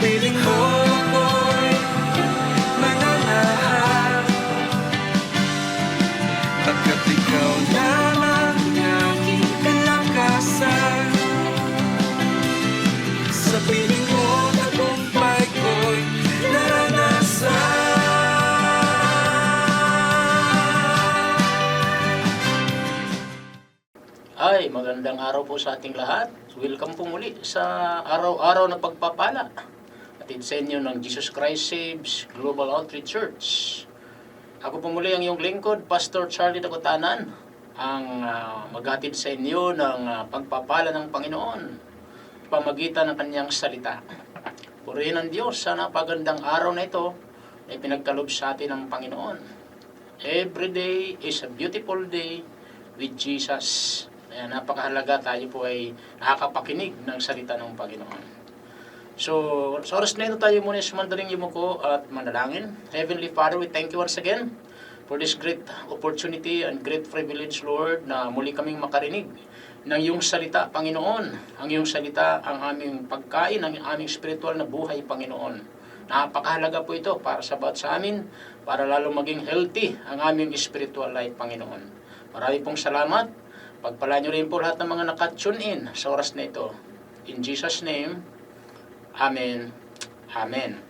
piling mo ako'y mananahan Pagkat ikaw lamang ang kalakasan Sa piling mo tagumpay ko'y naranasan Ay, magandang araw po sa ating lahat. Welcome po muli sa araw-araw na pagpapala. Atid sa ng Jesus Christ Saves Global Outreach Church. Ako po muli ang iyong lingkod, Pastor Charlie Dagutanan, ang ah, maghatid sa inyo ng ah, pagpapala ng Panginoon pamagitan ng kanyang salita. Purihin ang Diyos sa napagandang araw na ito na pinagkalob sa atin ng Panginoon. Every day is a beautiful day with Jesus. Kaya napakahalaga tayo po ay nakakapakinig ng salita ng Panginoon. So, sa oras na ito tayo muna sumandaling yumuko at manalangin. Heavenly Father, we thank you once again for this great opportunity and great privilege, Lord, na muli kaming makarinig ng iyong salita, Panginoon. Ang iyong salita, ang aming pagkain, ang aming spiritual na buhay, Panginoon. Napakahalaga po ito para sa bawat sa amin, para lalo maging healthy ang aming spiritual life, Panginoon. Marami pong salamat. Pagpala nyo rin po lahat ng mga nakatune in sa oras na ito. In Jesus' name, Amen. Amen.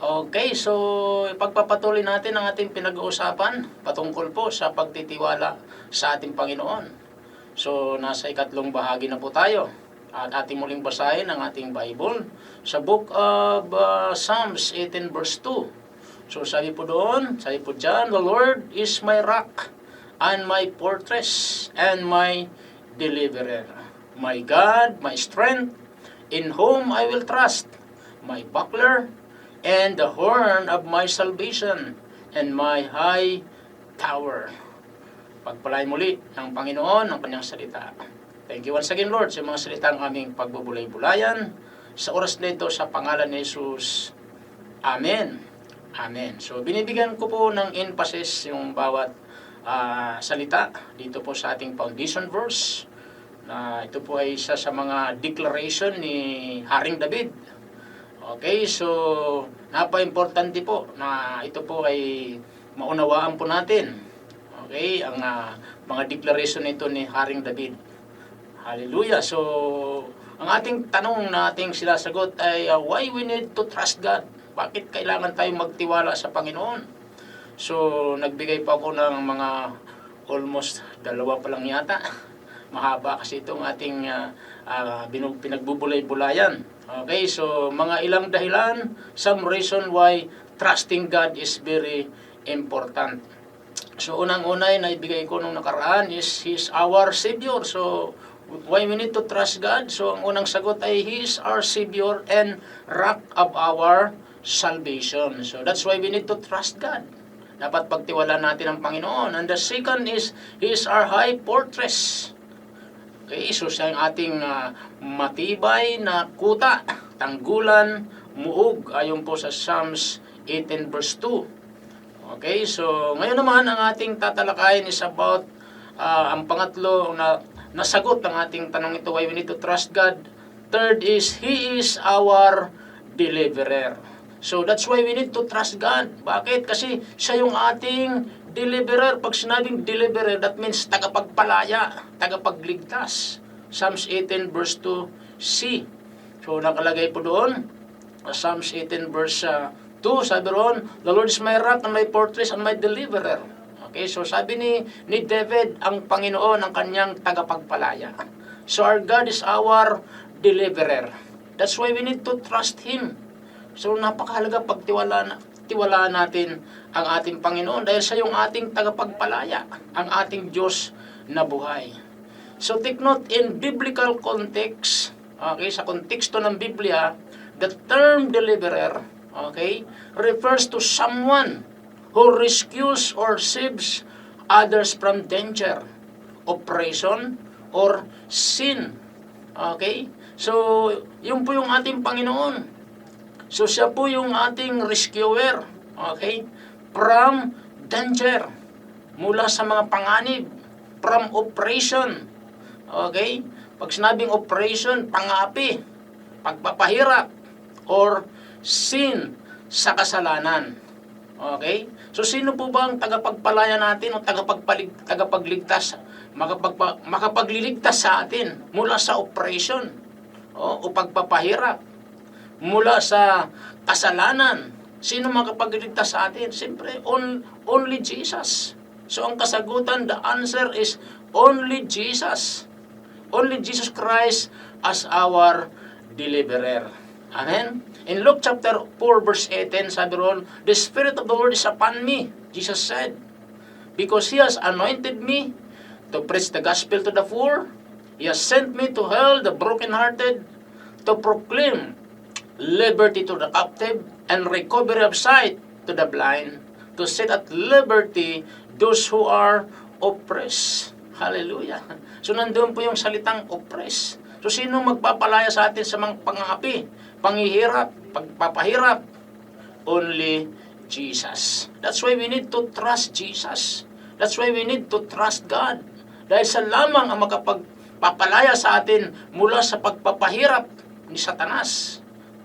Okay, so pagpapatuloy natin ang ating pinag-uusapan patungkol po sa pagtitiwala sa ating Panginoon. So, nasa ikatlong bahagi na po tayo. At ating muling basahin ang ating Bible sa book of uh, Psalms 18 verse 2. So, sabi po doon, sabi po dyan, The Lord is my rock and my fortress and my deliverer. My God, my strength, in whom I will trust, my buckler, and the horn of my salvation, and my high tower. Pagpalain muli ng Panginoon ang kanyang salita. Thank you once again, Lord, sa mga salitang aming pagbubulay-bulayan. Sa oras na ito, sa pangalan ni Jesus. Amen. Amen. So, binibigyan ko po ng emphasis yung bawat ah, salita dito po sa ating foundation verse na ito po ay isa sa mga declaration ni Haring David. Okay, so napaka-importante po na ito po ay maunawaan po natin. Okay, ang ah, mga declaration nito ni Haring David. Hallelujah. So, ang ating tanong na ating sinasagot ay uh, why we need to trust God? Bakit kailangan tayong magtiwala sa Panginoon? So, nagbigay pa ako ng mga almost dalawa pa lang yata. Mahaba kasi itong ating uh, uh, pinagbubulay-bulayan. Okay, so mga ilang dahilan, some reason why trusting God is very important. So unang-una ay naibigay ko nung nakaraan is He is our Savior. So why we need to trust God? So ang unang sagot ay He is our Savior and rock of our salvation. So that's why we need to trust God. Dapat pagtiwala natin ang Panginoon. And the second is He is our high fortress. So siya ang ating ah, matibay na kuta, tanggulan, muog, ayon po sa Psalms 18 verse 2. Okay, so ngayon naman ang ating tatalakayin is about ah, ang pangatlo na nasagot ang ating tanong ito, why we need to trust God. Third is, He is our deliverer. So that's why we need to trust God. Bakit? Kasi siya yung ating deliverer. Pag sinabing deliverer, that means tagapagpalaya, tagapagligtas. Psalms 18 verse 2c. So nakalagay po doon, uh, Psalms 18 verse uh, 2, sabi roon, The Lord is my rock and my fortress and my deliverer. Okay, so sabi ni, ni David, ang Panginoon ang kanyang tagapagpalaya. So our God is our deliverer. That's why we need to trust Him. So napakahalaga pagtiwala na, tiwalaan natin ang ating Panginoon dahil siya yung ating tagapagpalaya, ang ating Diyos na buhay. So take note in biblical context, okay, sa konteksto ng Biblia, the term deliverer, okay, refers to someone who rescues or saves others from danger, oppression, or sin. Okay? So, yun po yung ating Panginoon. So siya po yung ating rescuer, okay? From danger, mula sa mga panganib, from oppression, okay? Pag sinabing operation, pangapi, pagpapahirap, or sin sa kasalanan. Okay? So sino po ba ang tagapagpalaya natin o tagapagpalig, tagapagligtas, makapagpa, makapagliligtas sa atin mula sa oppression o, o pagpapahirap, mula sa kasalanan? Sino makapagligtas sa atin? Siyempre, on, only Jesus. So ang kasagutan, the answer is only Jesus. Only Jesus Christ as our deliverer. Amen? In Luke chapter 4 verse 18, sabi ron, The Spirit of the Lord is upon me, Jesus said, because He has anointed me to preach the gospel to the poor. He has sent me to heal the brokenhearted, to proclaim liberty to the captive, and recovery of sight to the blind, to set at liberty those who are oppressed. Hallelujah. So nandun po yung salitang oppress. So sino magpapalaya sa atin sa mga pangapi, panghihirap, pagpapahirap? Only Jesus. That's why we need to trust Jesus. That's why we need to trust God. Dahil sa lamang ang makapagpapalaya sa atin mula sa pagpapahirap ni Satanas.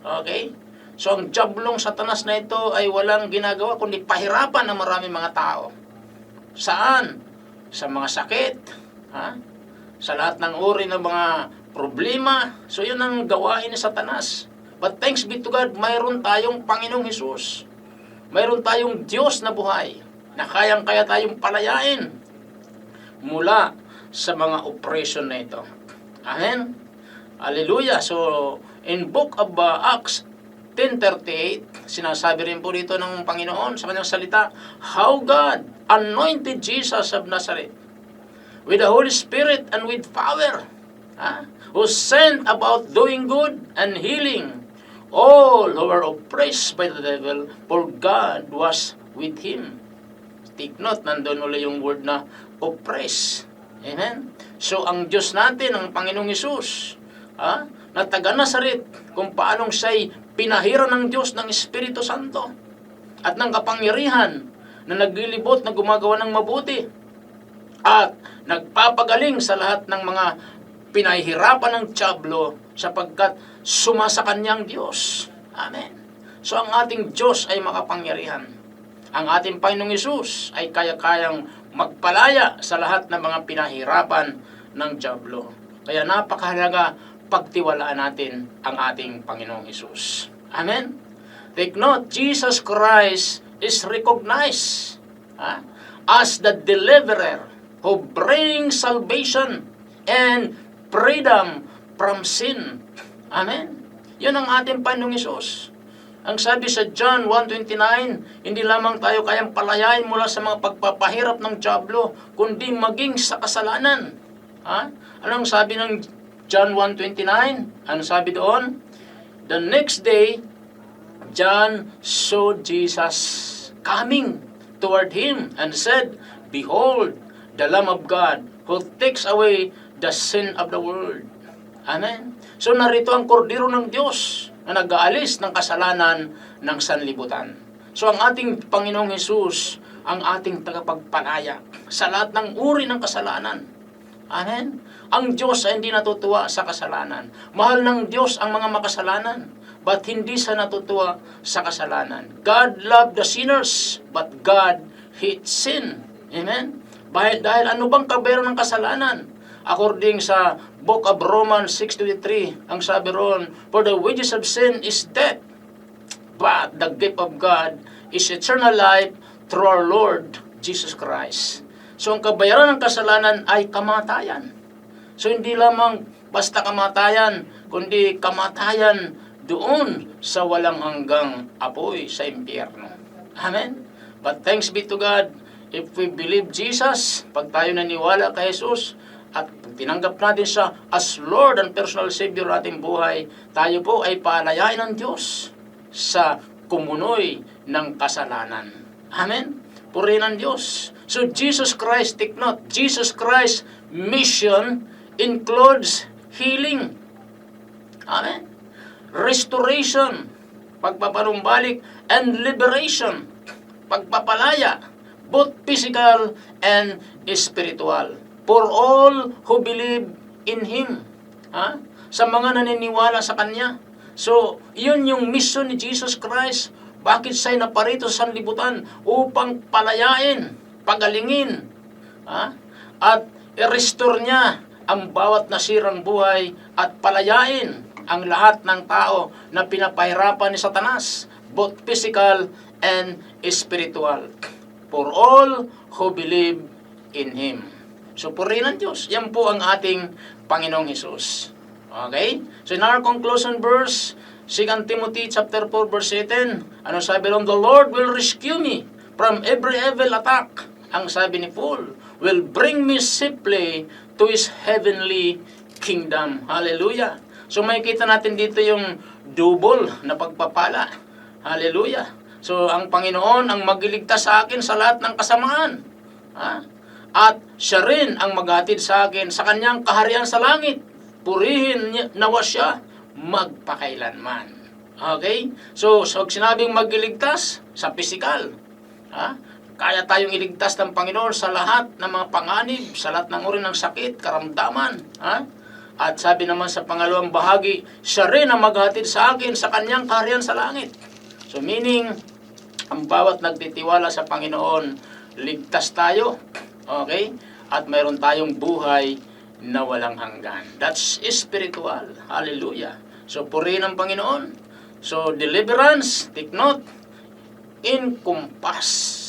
Okay? So ang jablong Satanas na ito ay walang ginagawa kundi pahirapan ng maraming mga tao. Saan? Sa mga sakit, ha? Sa lahat ng uri ng mga problema. So yun ang gawain ni Satanas. But thanks be to God, mayroon tayong Panginoong Hesus. Mayroon tayong Diyos na buhay na kayang-kaya tayong palayain mula sa mga oppression na ito. Amen? Hallelujah. So, in book of uh, Acts 10.38, sinasabi rin po dito ng Panginoon sa kanyang salita, How God anointed Jesus of Nazareth with the Holy Spirit and with power, ha? who sent about doing good and healing all who were oppressed by the devil, for God was with him. Take note, nandun ulit yung word na oppress. Amen? So, ang Diyos natin, ang Panginoong Isus, ha? Na taga Nazaret, kung paanong siya'y pinahira ng Diyos ng Espiritu Santo at ng kapangyarihan na naglilibot na gumagawa ng mabuti at nagpapagaling sa lahat ng mga pinahihirapan ng Diablo sapagkat sumasa kanyang Diyos. Amen. So ang ating Diyos ay makapangyarihan. Ang ating Panginoong Isus ay kaya-kayang magpalaya sa lahat ng mga pinahirapan ng Diablo. Kaya napakahalaga pagtiwalaan natin ang ating Panginoong Isus. Amen? Take note, Jesus Christ is recognized ha, as the deliverer who brings salvation and freedom from sin. Amen? Yun ang ating Panginoong Isus. Ang sabi sa John 1.29, hindi lamang tayo kayang palayain mula sa mga pagpapahirap ng Diablo, kundi maging sa kasalanan. Ha? Anong sabi ng John 1.29? Ano sabi doon? The next day, John saw Jesus coming toward him and said, Behold, the Lamb of God who takes away the sin of the world. Amen. So narito ang kordero ng Diyos na nag-aalis ng kasalanan ng sanlibutan. So ang ating Panginoong Hesus ang ating tagapagpalaya sa lahat ng uri ng kasalanan. Amen. Ang Diyos ay hindi natutuwa sa kasalanan. Mahal ng Diyos ang mga makasalanan, but hindi sa natutuwa sa kasalanan. God loved the sinners, but God hates sin. Amen. Dahil, dahil ano bang kabayaran ng kasalanan? According sa Book of Romans 6.23, ang sabi ron, For the wages of sin is death, but the gift of God is eternal life through our Lord Jesus Christ. So ang kabayaran ng kasalanan ay kamatayan. So hindi lamang basta kamatayan, kundi kamatayan doon sa walang hanggang apoy sa impyerno. Amen? But thanks be to God, if we believe Jesus, pag tayo naniwala kay Jesus, at tinanggap natin siya as Lord and personal Savior ating buhay, tayo po ay palayain ng Diyos sa kumunoy ng kasalanan. Amen? Purihin ang Diyos. So Jesus Christ, take note, Jesus Christ mission includes healing. Amen? Restoration, pagpapanumbalik, and liberation, pagpapalaya, both physical and spiritual. For all who believe in Him. Ha? Sa mga naniniwala sa Kanya. So, yun yung mission ni Jesus Christ. Bakit siya'y naparito sa sanlibutan? Upang palayain, pagalingin, ha? at i-restore niya ang bawat nasirang buhay at palayain ang lahat ng tao na pinapahirapan ni Satanas, both physical and spiritual. For all who believe in Him. So, purihin ng Diyos. Yan po ang ating Panginoong Hesus. Okay? So, in our conclusion verse, 2 Timothy chapter 4 verse 18, ano sabi ron? The Lord will rescue me from every evil attack. Ang sabi ni Paul, will bring me safely to His heavenly kingdom. Hallelujah. So makikita natin dito yung double na pagpapala. Hallelujah. So ang Panginoon ang magliligtas sa akin sa lahat ng kasamaan. Ha? At siya rin ang maghatid sa akin sa kanyang kaharian sa langit. Purihin nawa siya magpakailanman. Okay? So, so sinabing magliligtas sa pisikal. Ha? Kaya tayong iligtas ng Panginoon sa lahat ng mga panganib, sa lahat ng uri ng sakit, karamdaman. Ha? At sabi naman sa pangalawang bahagi, siya rin ang maghatid sa akin sa kanyang kaharian sa langit. So meaning, ang bawat nagtitiwala sa Panginoon, ligtas tayo. Okay? At mayroon tayong buhay na walang hanggan. That's spiritual. Hallelujah. So purihin ang Panginoon. So deliverance, take note, encompass.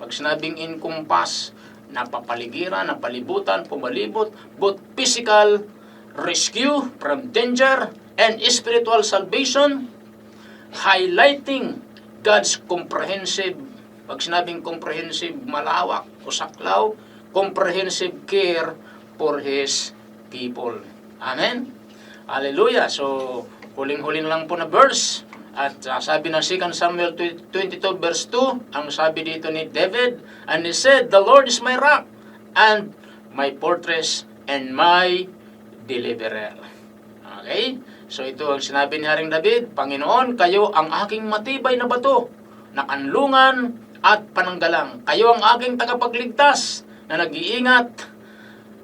Pag sinabing encompass, napapaligiran, napalibutan, pumalibot, both physical rescue from danger and spiritual salvation, highlighting God's comprehensive, pag sinabing comprehensive, malawak o saklaw, comprehensive care for His people. Amen? Hallelujah. So, huling-huling lang po na verse. At uh, sabi ng 2 Samuel 22 verse 2, ang sabi dito ni David, And he said, The Lord is my rock, and my fortress, and my deliverer. Okay? So ito ang sinabi ni Haring David, Panginoon, kayo ang aking matibay na bato, na kanlungan at pananggalang. Kayo ang aking tagapagligtas na nag-iingat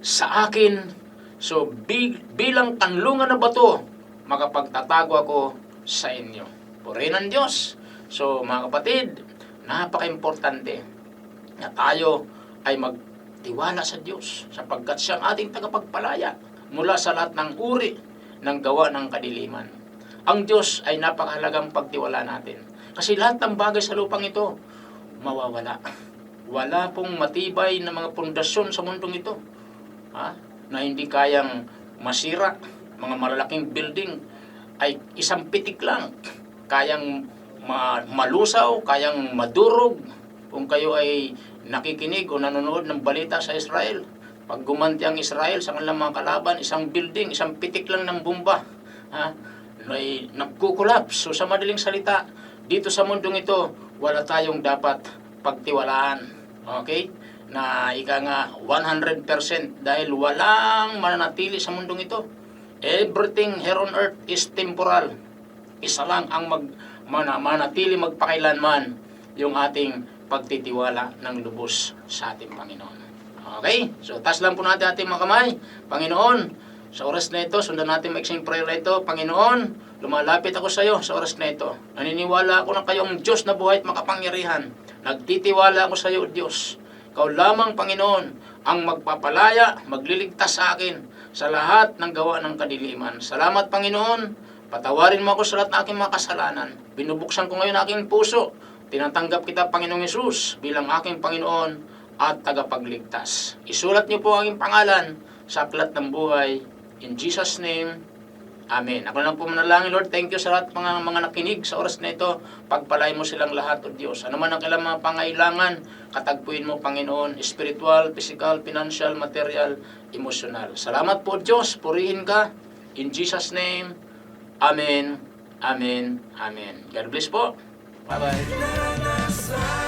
sa akin. So bi- bilang kanlungan na bato, makapagtatago ako sa inyo. Purihin ng Diyos. So mga kapatid, napaka-importante na tayo ay magtiwala sa Diyos sapagkat siya ang ating tagapagpalaya mula sa lahat ng uri ng gawa ng kadiliman. Ang Diyos ay napakahalagang pagtiwala natin. Kasi lahat ng bagay sa lupang ito, mawawala. Wala pong matibay na mga pundasyon sa mundong ito ha? na hindi kayang masira. Mga malalaking building ay isang pitik lang. Kayang ma- malusaw, kayang madurog. Kung kayo ay nakikinig o nanonood ng balita sa Israel, pag gumanti ang Israel sa kanilang mga kalaban, isang building, isang pitik lang ng bomba, ha, ay nagkukulaps. So sa madaling salita, dito sa mundong ito, wala tayong dapat pagtiwalaan. Okay? Na ika nga 100% dahil walang mananatili sa mundong ito. Everything here on earth is temporal. Isa lang ang mag, mana, manatili magpakailanman yung ating pagtitiwala ng lubos sa ating Panginoon. Okay? So, taas lang po natin ating mga kamay. Panginoon, sa oras na ito, sundan natin maiksing prayer na ito. Panginoon, lumalapit ako sa iyo sa oras na ito. Naniniwala ako na kayong Diyos na buhay at makapangyarihan. Nagtitiwala ako sa iyo, Diyos. Ikaw lamang, Panginoon, ang magpapalaya, magliligtas sa akin sa lahat ng gawa ng kadiliman. Salamat, Panginoon. Patawarin mo ako sa lahat ng aking mga kasalanan. Binubuksan ko ngayon aking puso. Tinatanggap kita, Panginoong Yesus, bilang aking Panginoon at tagapagligtas. Isulat niyo po ang aking pangalan sa aklat ng buhay. In Jesus' name, Amen. Ako lang po manalangin, Lord. Thank you sa lahat mga, mga nakinig sa oras na ito. Pagpalay mo silang lahat, O Diyos. Ano man ang kailang mga pangailangan, katagpuin mo, Panginoon, spiritual, physical, financial, material, emotional. Salamat po, Diyos. Purihin ka. In Jesus' name, Amen. Amen. Amen. God bless po. Bye-bye.